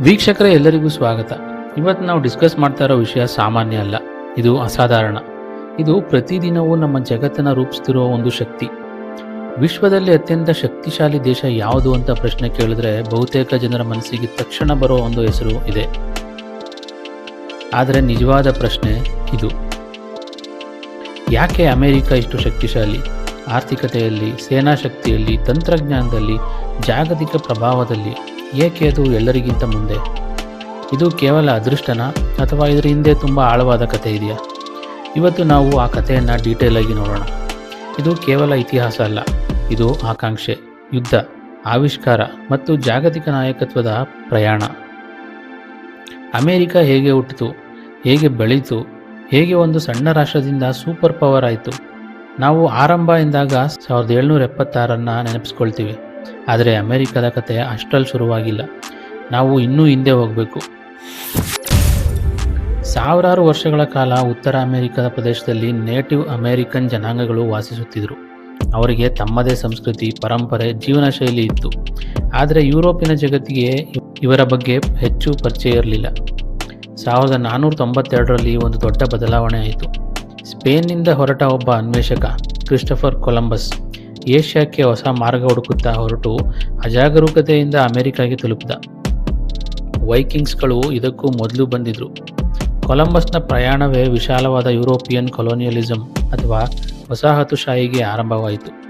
ವೀಕ್ಷಕರೇ ಎಲ್ಲರಿಗೂ ಸ್ವಾಗತ. ಇವತ್ತು ನಾವು ಡಿಸ್ಕಸ್ ಮಾಡ್ತಾ ಇರೋ ವಿಷಯ ಸಾಮಾನ್ಯ ಅಲ್ಲ. ಇದು ಅಸಾಧಾರಣ. ಇದು ಪ್ರತಿದಿನವೂ ನಮ್ಮ ಜಗತ್ತನ್ನು ರೂಪಿಸ್ತಿರುವ ಒಂದು ಶಕ್ತಿ. ವಿಶ್ವದಲ್ಲಿ ಅತ್ಯಂತ ಶಕ್ತಿಶಾಲಿ ದೇಶ ಯಾವುದು ಅಂತ ಪ್ರಶ್ನೆ ಕೇಳಿದ್ರೆ ಬಹುತೇಕ ಜನರ ಮನಸ್ಸಿಗೆ ತಕ್ಷಣ ಬರೋ ಒಂದು ಹೆಸರು ಇದೆ. ಆದರೆ ನಿಜವಾದ ಪ್ರಶ್ನೆ ಇದು. ಯಾಕೆ ಅಮೆರಿಕ ಇಷ್ಟು ಶಕ್ತಿಶಾಲಿ? ಆರ್ಥಿಕತೆಯಲ್ಲಿ, ಸೇನಾ ಶಕ್ತಿಯಲ್ಲಿ, ತಂತ್ರಜ್ಞಾನದಲ್ಲಿ, ಜಾಗತಿಕ ಪ್ರಭಾವದಲ್ಲಿ? ಏಕೆ ಅದು ಎಲ್ಲರಿಗಿಂತ ಮುಂದೆ? ಇದು ಕೇವಲ ಅದೃಷ್ಟನ ಅಥವಾ ಇದರ ಹಿಂದೆ ತುಂಬ ಆಳವಾದ ಕಥೆ ಇದೆಯಾ? ಇವತ್ತು ನಾವು ಆ ಕಥೆಯನ್ನು ಡೀಟೇಲ್ ಆಗಿ ನೋಡೋಣ. ಇದು ಕೇವಲ ಇತಿಹಾಸ ಅಲ್ಲ, ಇದು ಆಕಾಂಕ್ಷೆ, ಯುದ್ಧ, ಆವಿಷ್ಕಾರ ಮತ್ತು ಜಾಗತಿಕ ನಾಯಕತ್ವದ ಪ್ರಯಾಣ. ಅಮೇರಿಕ ಹೇಗೆ ಹುಟ್ಟಿತು, ಹೇಗೆ ಬೆಳೀತು, ಹೇಗೆ ಒಂದು ಸಣ್ಣ ರಾಷ್ಟ್ರದಿಂದ ಸೂಪರ್ ಪವರ್ ಆಯಿತು, ನಾವು ಆರಂಭ ಎಂದಾಗ ಸಾವಿರದ ಏಳ್ನೂರ ಎಪ್ಪತ್ತಾರನ್ನು ನೆನಪಿಸ್ಕೊಳ್ತೀವಿ. ಆದರೆ ಅಮೆರಿಕದ ಕತೆ ಅಷ್ಟರಲ್ಲಿ ಶುರುವಾಗಿಲ್ಲ. ನಾವು ಇನ್ನೂ ಹಿಂದೆ ಹೋಗಬೇಕು. ಸಾವಿರಾರು ವರ್ಷಗಳ ಕಾಲ ಉತ್ತರ ಅಮೆರಿಕದ ಪ್ರದೇಶದಲ್ಲಿ ನೇಟಿವ್ ಅಮೆರಿಕನ್ ಜನಾಂಗಗಳು ವಾಸಿಸುತ್ತಿದ್ದರು ಅವರಿಗೆ ತಮ್ಮದೇ ಸಂಸ್ಕೃತಿ, ಪರಂಪರೆ, ಜೀವನ ಶೈಲಿ ಇತ್ತು. ಆದರೆ ಯುರೋಪಿನ ಜಗತ್ತಿಗೆ ಇವರ ಬಗ್ಗೆ ಹೆಚ್ಚು ಪರಿಚಯ ಇರಲಿಲ್ಲ. ಸಾವಿರದ ನಾನ್ನೂರ ತೊಂಬತ್ತೆರಡರಲ್ಲಿ ಒಂದು ದೊಡ್ಡ ಬದಲಾವಣೆ ಆಯಿತು. ಸ್ಪೇನ್ನಿಂದ ಹೊರಟ ಒಬ್ಬ ಅನ್ವೇಷಕ, ಕ್ರಿಸ್ಟಫರ್ ಕೊಲಂಬಸ್. ಏಷ್ಯಾಕ್ಕೆ ಹೊಸ ಮಾರ್ಗ ಹುಡುಕುತ್ತಾ ಹೊರಟು ಅಜಾಗರೂಕತೆಯಿಂದ ಅಮೆರಿಕಾಗೆ ತಲುಪಿದ. ವೈಕಿಂಗ್ಸ್ಗಳು ಇದಕ್ಕೂ ಮೊದಲು ಬಂದಿದ್ರು. ಕೊಲಂಬಸ್ನ ಪ್ರಯಾಣವೇ ವಿಶಾಲವಾದ ಯುರೋಪಿಯನ್ ಕೊಲೋನಿಯಲಿಸಂ ಅಥವಾ ವಸಾಹತುಶಾಹಿಗೆ ಆರಂಭವಾಯಿತು.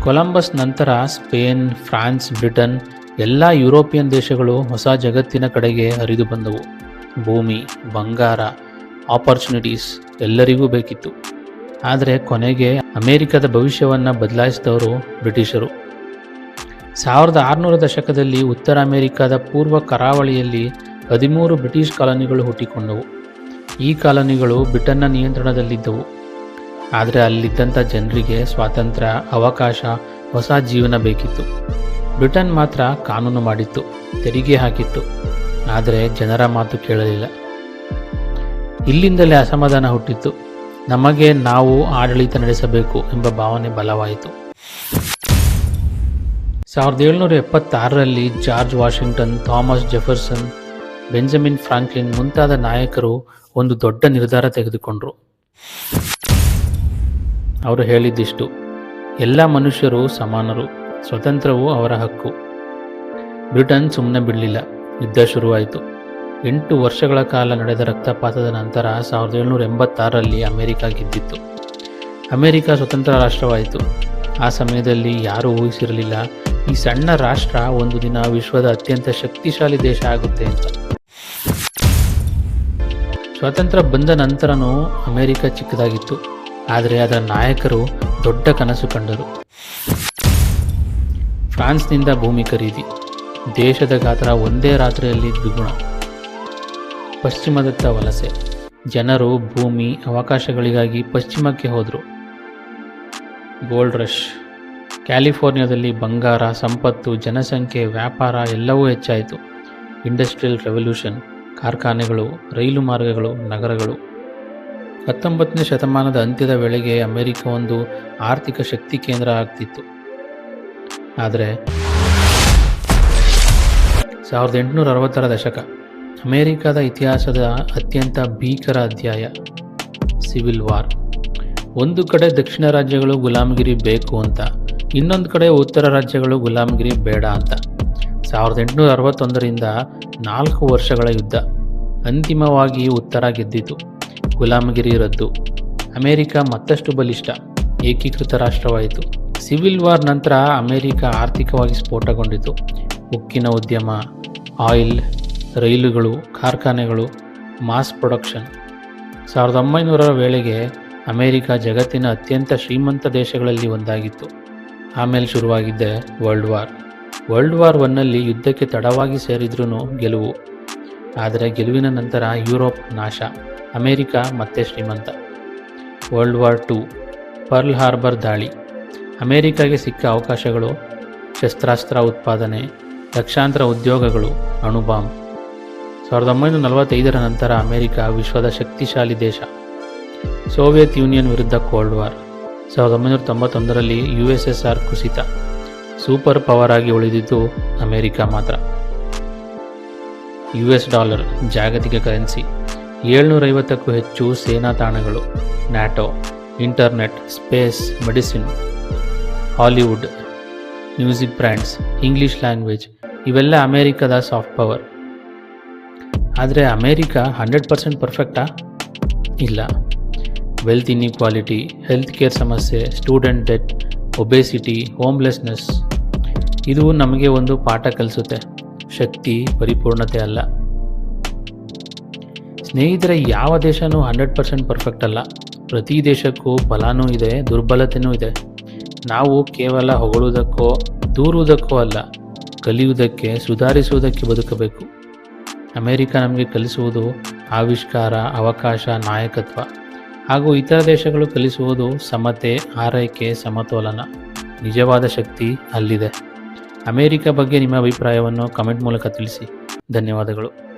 ಕೊಲಂಬಸ್ ನಂತರ ಸ್ಪೇನ್, ಫ್ರಾನ್ಸ್, ಬ್ರಿಟನ್ ಎಲ್ಲ ಯುರೋಪಿಯನ್ ದೇಶಗಳು ಹೊಸ ಜಗತ್ತಿನ ಕಡೆಗೆ ಹರಿದು ಬಂದವು ಭೂಮಿ, ಬಂಗಾರ ಆಪರ್ಚುನಿಟೀಸ್ ಎಲ್ಲರಿಗೂ ಬೇಕಿತ್ತು. ಆದರೆ ಕೊನೆಗೆ ಅಮೆರಿಕದ ಭವಿಷ್ಯವನ್ನು ಬದಲಾಯಿಸಿದವರು ಬ್ರಿಟಿಷರು. ಸಾವಿರದ ಆರುನೂರ ದಶಕದಲ್ಲಿ ಉತ್ತರ ಅಮೆರಿಕದ ಪೂರ್ವ ಕರಾವಳಿಯಲ್ಲಿ ಹದಿಮೂರು ಬ್ರಿಟಿಷ್ ಕಾಲೋನಿಗಳು ಹುಟ್ಟಿಕೊಂಡವು. ಈ ಕಾಲೋನಿಗಳು ಬ್ರಿಟನ್ನ ನಿಯಂತ್ರಣದಲ್ಲಿದ್ದವು. ಆದರೆ ಅಲ್ಲಿದ್ದಂಥ ಜನರಿಗೆ ಸ್ವಾತಂತ್ರ್ಯ, ಅವಕಾಶ, ಹೊಸ ಜೀವನ ಬೇಕಿತ್ತು. ಬ್ರಿಟನ್ ಮಾತ್ರ ಕಾನೂನು ಮಾಡಿತ್ತು, ತೆರಿಗೆ ಹಾಕಿತ್ತು. ಆದರೆ ಜನರ ಮಾತು ಕೇಳಲಿಲ್ಲ. ಇಲ್ಲಿಂದಲೇ ಅಸಮಾಧಾನ ಹುಟ್ಟಿತ್ತು. ನಮಗೆ ನಾವು ಆಡಳಿತ ನಡೆಸಬೇಕು ಎಂಬ ಭಾವನೆ ಬಲವಾಯಿತು. ಸಾವಿರದ ಏಳ್ನೂರ ಎಪ್ಪತ್ತಾರರಲ್ಲಿ George Washington, Thomas Jefferson, Benjamin Franklin ಮುಂತಾದ ನಾಯಕರು ಒಂದು ದೊಡ್ಡ ನಿರ್ಧಾರ ತೆಗೆದುಕೊಂಡರು. ಅವರು ಹೇಳಿದ್ದಿಷ್ಟು, ಎಲ್ಲ ಮನುಷ್ಯರು ಸಮಾನರು, ಸ್ವತಂತ್ರವು ಅವರ ಹಕ್ಕು. ಬ್ರಿಟನ್ ಸುಮ್ಮನೆ ಬಿಡಲಿಲ್ಲ, ಯುದ್ಧ ಶುರುವಾಯಿತು. ಎಂಟು ವರ್ಷಗಳ ಕಾಲ ನಡೆದ ರಕ್ತಪಾತದ ನಂತರ ಸಾವಿರದ ಏಳ್ನೂರ ಎಂಬತ್ತಾರರಲ್ಲಿ ಅಮೆರಿಕ ಗೆದ್ದಿತ್ತು. ಅಮೆರಿಕ ಸ್ವತಂತ್ರ ರಾಷ್ಟ್ರವಾಯಿತು. ಆ ಸಮಯದಲ್ಲಿ ಯಾರೂ ಊಹಿಸಿರಲಿಲ್ಲ, ಈ ಸಣ್ಣ ರಾಷ್ಟ್ರ ಒಂದು ದಿನ ವಿಶ್ವದ ಅತ್ಯಂತ ಶಕ್ತಿಶಾಲಿ ದೇಶ ಆಗುತ್ತೆ ಅಂತ. ಸ್ವಾತಂತ್ರ್ಯ ಬಂದ ನಂತರನೂ ಅಮೆರಿಕ ಚಿಕ್ಕದಾಗಿತ್ತು. ಆದರೆ ಅದರ ನಾಯಕರು ದೊಡ್ಡ ಕನಸು ಕಂಡರು. ಫ್ರಾನ್ಸ್ನಿಂದ ಭೂಮಿ ಖರೀದಿ. ದೇಶದ ಗಾತ್ರ ಒಂದೇ ರಾತ್ರಿಯಲ್ಲಿ ದ್ವಿಗುಣ. ಪಶ್ಚಿಮದತ್ತ ವಲಸೆ. ಜನರು ಭೂಮಿ, ಅವಕಾಶಗಳಿಗಾಗಿ ಪಶ್ಚಿಮಕ್ಕೆ ಹೋದರು. Gold rush. ಕ್ಯಾಲಿಫೋರ್ನಿಯಾದಲ್ಲಿ ಬಂಗಾರ, ಸಂಪತ್ತು, ಜನಸಂಖ್ಯೆ, ವ್ಯಾಪಾರ ಎಲ್ಲವೂ ಹೆಚ್ಚಾಯಿತು. ಇಂಡಸ್ಟ್ರಿಯಲ್ ರೆವಲ್ಯೂಷನ್, ಕಾರ್ಖಾನೆಗಳು, ರೈಲು ಮಾರ್ಗಗಳು, ನಗರಗಳು. ಹತ್ತೊಂಬತ್ತನೇ ಶತಮಾನದ ಅಂತ್ಯದ ವೇಳೆಗೆ ಅಮೆರಿಕ ಒಂದು ಆರ್ಥಿಕ ಶಕ್ತಿ ಕೇಂದ್ರ ಆಗ್ತಿತ್ತು. ಆದರೆ ಸಾವಿರದ ಎಂಟುನೂರ ಅರವತ್ತರ ದಶಕ. ಅಮೆರಿಕದ ಇತಿಹಾಸದ ಅತ್ಯಂತ ಭೀಕರ ಅಧ್ಯಾಯ, ಸಿವಿಲ್ ವಾರ್. ಒಂದು ಕಡೆ ದಕ್ಷಿಣ ರಾಜ್ಯಗಳು ಗುಲಾಮಗಿರಿ ಬೇಕು ಅಂತ, ಇನ್ನೊಂದು ಕಡೆ ಉತ್ತರ ರಾಜ್ಯಗಳು ಗುಲಾಮಗಿರಿ ಬೇಡ ಅಂತ. ಸಾವಿರದ ಎಂಟುನೂರ ಅರವತ್ತೊಂದರಿಂದ ನಾಲ್ಕು ವರ್ಷಗಳ ಯುದ್ಧ, ಅಂತಿಮವಾಗಿ ಉತ್ತರ ಗೆದ್ದಿತು. ಗುಲಾಮಗಿರಿ ರದ್ದು. ಅಮೇರಿಕ ಮತ್ತಷ್ಟು ಬಲಿಷ್ಠ, ಏಕೀಕೃತ ರಾಷ್ಟ್ರವಾಯಿತು. ಸಿವಿಲ್ ವಾರ್ ನಂತರ ಅಮೇರಿಕ ಆರ್ಥಿಕವಾಗಿ ಸ್ಫೋಟಗೊಂಡಿತು. ಉಕ್ಕಿನ ಉದ್ಯಮ, ಆಯಿಲ್ ರೈಲುಗಳು, ಕಾರ್ಖಾನೆಗಳು, ಮಾಸ್ ಪ್ರೊಡಕ್ಷನ್. ಸಾವಿರದ ಒಂಬೈನೂರರ ವೇಳೆಗೆ ಅಮೇರಿಕ ಜಗತ್ತಿನ ಅತ್ಯಂತ ಶ್ರೀಮಂತ ದೇಶಗಳಲ್ಲಿ ಒಂದಾಗಿತ್ತು. ಆಮೇಲೆ ಶುರುವಾಗಿದ್ದೆ ವರ್ಲ್ಡ್ ವಾರ್. ವರ್ಲ್ಡ್ ವಾರ್ ಒನ್ನಲ್ಲಿ ಯುದ್ಧಕ್ಕೆ ತಡವಾಗಿ ಸೇರಿದ್ರೂ ಗೆಲುವು. ಆದರೆ ಗೆಲುವಿನ ನಂತರ ಯುರೋಪ್ ನಾಶ, ಅಮೇರಿಕ ಮತ್ತೆ ಶ್ರೀಮಂತ. World war two, Pearl Harbor ದಾಳಿ. ಅಮೆರಿಕಾಗೆ ಸಿಕ್ಕ ಅವಕಾಶಗಳು, ಶಸ್ತ್ರಾಸ್ತ್ರ ಉತ್ಪಾದನೆ, ಲಕ್ಷಾಂತರ ಉದ್ಯೋಗಗಳು ಅಣುಬಾಂಬ್ ಸಾವಿರದ ಒಂಬೈನೂರ ನಲವತ್ತೈದರ ನಂತರ ಅಮೆರಿಕ ವಿಶ್ವದ ಶಕ್ತಿಶಾಲಿ ದೇಶ. ಸೋವಿಯತ್ ಯೂನಿಯನ್ ವಿರುದ್ಧ ಕೋಲ್ಡ್ ವಾರ್. ಸಾವಿರದ ಒಂಬೈನೂರ ತೊಂಬತ್ತೊಂದರಲ್ಲಿ ಯು ಎಸ್ ಎಸ್ ಆರ್ ಕುಸಿತ. ಸೂಪರ್ ಪವರ್ ಆಗಿ ಉಳಿದಿದ್ದು ಅಮೆರಿಕ ಮಾತ್ರ. ಯು ಎಸ್ ಡಾಲರ್, ಜಾಗತಿಕ ಕರೆನ್ಸಿ. ಏಳ್ನೂರೈವತ್ತಕ್ಕೂ ಹೆಚ್ಚು ಸೇನಾ ತಾಣಗಳು. NATO, internet, space, medicine, Hollywood, music brands, English language ಇವೆಲ್ಲ ಅಮೇರಿಕದ ಸಾಫ್ಟ್ ಪವರ್. ಆದರೆ ಅಮೇರಿಕಾ ಹಂಡ್ರೆಡ್ ಪರ್ಸೆಂಟ್ ಪರ್ಫೆಕ್ಟಾ ಇಲ್ಲ. ವೆಲ್ತ್ ಇನ್ಇಕ್ವಾಲಿಟಿ ಹೆಲ್ತ್ ಕೇರ್ ಸಮಸ್ಯೆ ಸ್ಟೂಡೆಂಟ್ ಡೆಟ್ ಒಬೇಸಿಟಿ ಹೋಮ್ಲೆಸ್ನೆಸ್ ಇದು ನಮಗೆ ಒಂದು ಪಾಠ ಕಲಿಸುತ್ತೆ. ಶಕ್ತಿ, ಪರಿಪೂರ್ಣತೆ ಅಲ್ಲ. ಸ್ನೇಹಿತರೆ, ಯಾವ ದೇಶನೂ ಹಂಡ್ರೆಡ್ ಪರ್ಸೆಂಟ್ ಪರ್ಫೆಕ್ಟ್ ಅಲ್ಲ. ಪ್ರತಿ ದೇಶಕ್ಕೂ ಬಲನೂ ಇದೆ ದುರ್ಬಲತೆಯೂ ಇದೆ. ನಾವು ಕೇವಲ ಹೊಗಳುವುದಕ್ಕೋ, ದೂರುವುದಕ್ಕೋ ಅಲ್ಲ. ಕಲಿಯುವುದಕ್ಕೆ, ಸುಧಾರಿಸುವುದಕ್ಕೆ ಬದುಕಬೇಕು. ಅಮೆರಿಕ ನಮಗೆ ಕಲಿಸುವುದು ಆವಿಷ್ಕಾರ, ಅವಕಾಶ, ನಾಯಕತ್ವ ಹಾಗೂ ಇತರ ದೇಶಗಳು ಕಲಿಸುವುದು ಸಮತೆ, ಆರೈಕೆ, ಸಮತೋಲನ. ನಿಜವಾದ ಶಕ್ತಿ ಅಲ್ಲಿದೆ. ಅಮೆರಿಕ ಬಗ್ಗೆ ನಿಮ್ಮ ಅಭಿಪ್ರಾಯವನ್ನು ಕಮೆಂಟ್ ಮೂಲಕ ತಿಳಿಸಿ. ಧನ್ಯವಾದಗಳು.